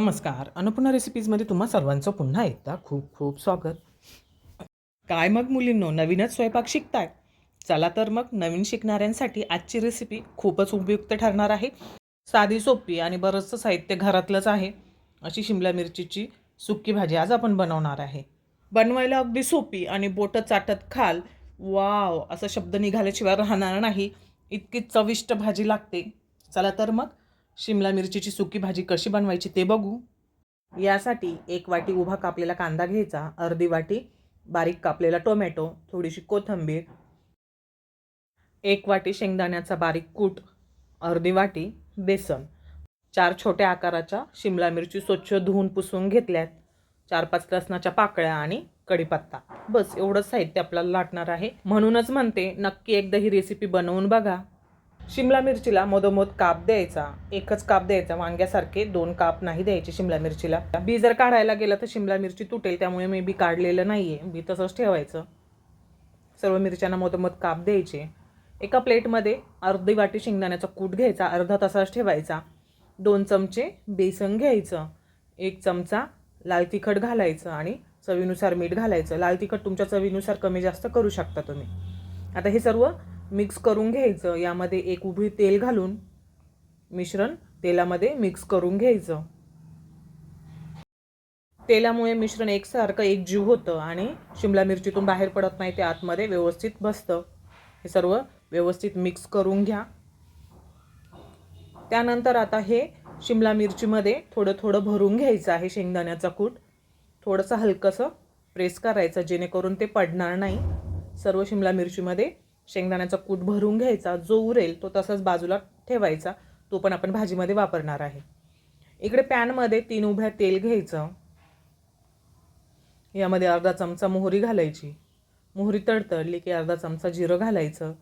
नमस्कार. अन्नपूर्णा रेसिपीजमध्ये तुम्हा सर्वांचं पुन्हा एकदा खूप खूप स्वागत. काय मग मुलींनो नवीनच स्वयंपाक शिकताय? चला तर मग नवीन शिकणाऱ्यांसाठी आजची रेसिपी खूपच उपयुक्त ठरणार आहे. साधी सोपी आणि बरंचसं साहित्य घरातलंच आहे. अशी शिमला मिरचीची सुक्की भाजी आज आपण बनवणार आहे. बनवायला अगदी सोपी आणि बोटं चाटत खाल वाव असा शब्द निघाल्याशिवाय राहणार नाही. इतकी चविष्ट भाजी लागते. चला तर मग शिमला मिरचीची सुकी भाजी कशी बनवायची ते बघू. यासाठी एक वाटी उभा कापलेला कांदा घ्यायचा अर्धी वाटी बारीक कापलेला टोमॅटो थोडीशी कोथिंबीर एक वाटी शेंगदाण्याचा बारीक कूट अर्धी वाटी बेसन. चार छोट्या आकाराच्या शिमला मिरची स्वच्छ धुवून पुसून घेतल्यात. चार पाच लसणाच्या पाकळ्या आणि कढीपत्ता. बस एवढंच साहित्य आपल्याला लाटणार आहे. म्हणूनच म्हणते नक्की एकदा ही रेसिपी बनवून बघा. शिमला मिरचीला मधोमध काप द्यायचा. एकच काप द्यायचा. वांग्यासारखे दोन काप नाही द्यायचे शिमला मिरचीला. बी जर काढायला गेलं तर शिमला मिरची तुटेल त्यामुळे मी बी काढलेलं नाही आहे बी तसंच ठेवायचं. सर्व मिरच्यांना मधोमध काप द्यायचे. एका प्लेटमध्ये अर्धी वाटी शेंगदाण्याचा कूट घ्यायचा. अर्धा तासाच ठेवायचा. दोन चमचे बेसन घ्यायचं. एक चमचा लाल तिखट घालायचं आणि चवीनुसार मीठ घालायचं. लाल तिखट तुमच्या चवीनुसार कमी जास्त करू शकता तुम्ही. आता हे सर्व मिक्स करून घ्यायचं. यामध्ये एक उभी तेल घालून मिश्रण तेलामध्ये मिक्स करून घ्यायचं. तेलामुळे मिश्रण एकसारखं एकजीव होतं आणि शिमला मिरचीतून बाहेर पडत नाही ते आतमध्ये व्यवस्थित बसतं. हे सर्व व्यवस्थित मिक्स करून घ्या. त्यानंतर आता हे शिमला मिरचीमध्ये थोडं थोडं भरून घ्यायचं आहे शेंगदाण्याचा कूट. थोडंसं हलकंसं प्रेस करायचं जेणेकरून ते पडणार नाही. सर्व शिमला मिरचीमध्ये शेंगदाण्याचा कूट भरून घ्यायचा जो उरेल तो तसाच बाजूला ठेवायचा तो पण आपण भाजीमध्ये वापरणार आहे. इकडे पॅनमध्ये तीन उभ्या तेल घ्यायचं. यामध्ये अर्धा चमचा मोहरी घालायची. मोहरी तडतडली की अर्धा चमचा जिरं घालायचं.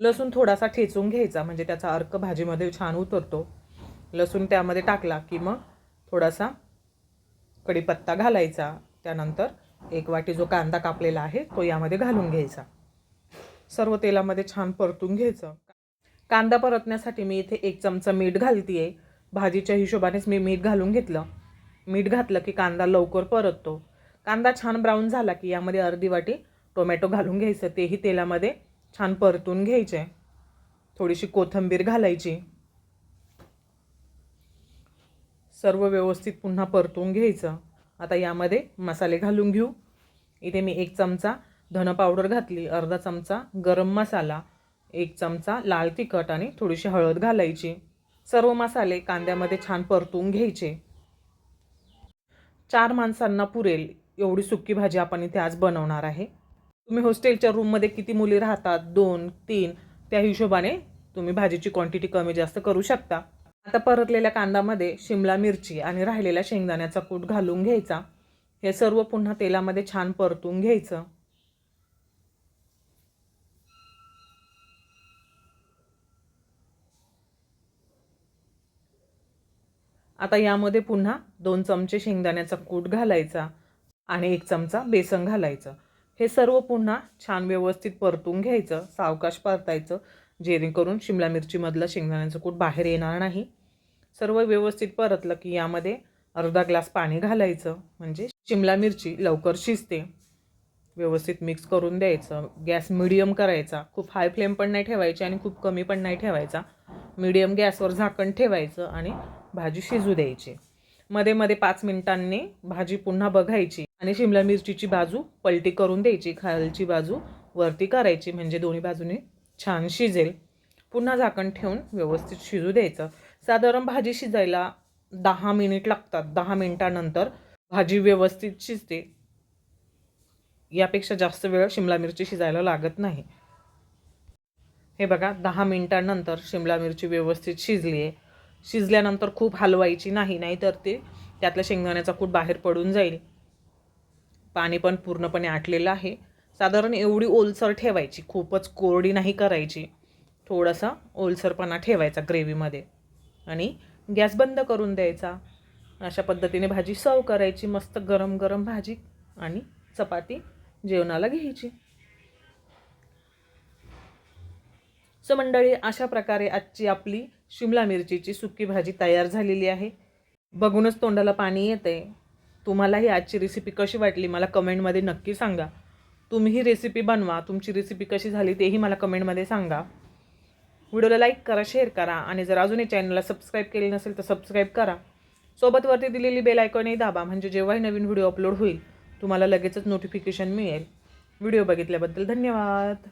लसूण थोडासा ठेचून घ्यायचा म्हणजे त्याचा अर्क भाजीमध्ये छान उतरतो. लसूण त्यामध्ये टाकला की मग थोडासा कढीपत्ता घालायचा. त्यानंतर एक वाटी जो कांदा कापलेला आहे तो यामध्ये घालून घ्यायचा. सर्व तेलामध्ये छान परतून घ्यायचं. कांदा परतण्यासाठी मी इथे एक चमचा मीठ घालतीये. भाजीच्या हिशोबानेच मी मीठ घालून घेतलं. मीठ घातलं की कांदा लवकर परततो. कांदा छान ब्राऊन झाला की यामध्ये अर्धी वाटी टोमॅटो घालून घ्यायचं. तेही तेलामध्ये छान परतून घ्यायचे. थोडीशी कोथिंबीर घालायची. सर्व व्यवस्थित पुन्हा परतून घ्यायचं. आता यामध्ये मसाले घालून घेऊ. इथे मी एक चमचा धन पावडर घातली अर्धा चमचा गरम मसाला एक चमचा लाल तिखट आणि थोडीशी हळद घालायची. सर्व मसाले कांद्यामध्ये छान परतून घ्यायचे. चार माणसांना पुरेल एवढी सुक्की भाजी आपण इथे आज बनवणार आहे. तुम्ही हॉस्टेलच्या रूममध्ये किती मुली राहतात? दोन तीन त्या हिशोबाने तुम्ही भाजीची क्वांटिटी कमी जास्त करू शकता. आता परतलेल्या कांदामध्ये शिमला मिरची आणि राहिलेला शेंगदाण्याचा कूट घालून घ्यायचा. हे सर्व पुन्हा तेलामध्ये छान परतून घ्यायचं. आता यामध्ये पुन्हा दोन चमचे शेंगदाण्याचा कूट घालायचा आणि एक चमचा बेसन घालायचं. हे सर्व पुन्हा छान व्यवस्थित परतून घ्यायचं सावकाश परतायचं जेणेकरून शिमला मिरचीमधलं शेंगदाण्याचं कूट बाहेर येणार नाही. सर्व व्यवस्थित परतलं की यामध्ये अर्धा ग्लास पाणी घालायचं म्हणजे शिमला मिरची लवकर शिजते. व्यवस्थित मिक्स करून द्यायचं गॅस मिडियम करायचा खूप हाय फ्लेम पण नाही ठेवायची आणि खूप कमी पण नाही ठेवायचा. मिडियम गॅसवर झाकण ठेवायचं आणि भाजी शिजू द्यायची. मध्ये मध्ये पाच मिनिटांनी भाजी पुन्हा बघायची आणि शिमला मिरचीची बाजू पलटी करून द्यायची. खालची बाजू वरती करायची म्हणजे दोन्ही बाजूने छान शिजेल. पुन्हा झाकण ठेवून व्यवस्थित शिजू द्यायचं. साधारण भाजी शिजायला दहा मिनिट लागतात. दहा मिनिटानंतर भाजी व्यवस्थित शिजते. यापेक्षा जास्त वेळ शिमला मिरची शिजायला लागत नाही. हे बघा दहा मिनटानंतर शिमला मिरची व्यवस्थित शिजली आहे शिजल्यानंतर खूप हलवायची नाही नाहीतर ते त्यातला शेंगदाण्याचा कूट बाहेर पडून जाईल. पाणी पण पूर्णपणे आटलेलं आहे. साधारण एवढी ओलसर ठेवायची खूपच कोरडी नाही करायची. थोडासा ओलसरपणा ठेवायचा ग्रेव्हीमध्ये. आणि गॅस बंद करून द्यायचा. अशा पद्धतीने भाजी सर्व करायची मस्त गरम गरम भाजी आणि चपाती जेवणाला घ्यायची. सो मंडळी अशा प्रकारे आजची आपली शिमला मिरचीची सुकी भाजी तयार झालेली आहे. बघूनच तोंडाला पाणी येते तुम्हाला ही आजची रेसिपी कशी वाटली मला कमेंटमध्ये नक्की सांगा. तुम्ही ही रेसिपी बनवा तुमची रेसिपी कशी झाली तेही मला कमेंटमध्ये सांगा. व्हिडिओला लाईक करा शेअर करा आणि जर अजूनही चॅनलला सबस्क्राईब केले नसेल तर सबस्क्राईब करा. सोबतवरती दिलेली बेल आयकॉनही दाबा म्हणजे जेव्हाही नवीन व्हिडिओ अपलोड होईल तुम्हाला लगेचच नोटिफिकेशन मिळेल. व्हिडिओ बघितल्याबद्दल धन्यवाद.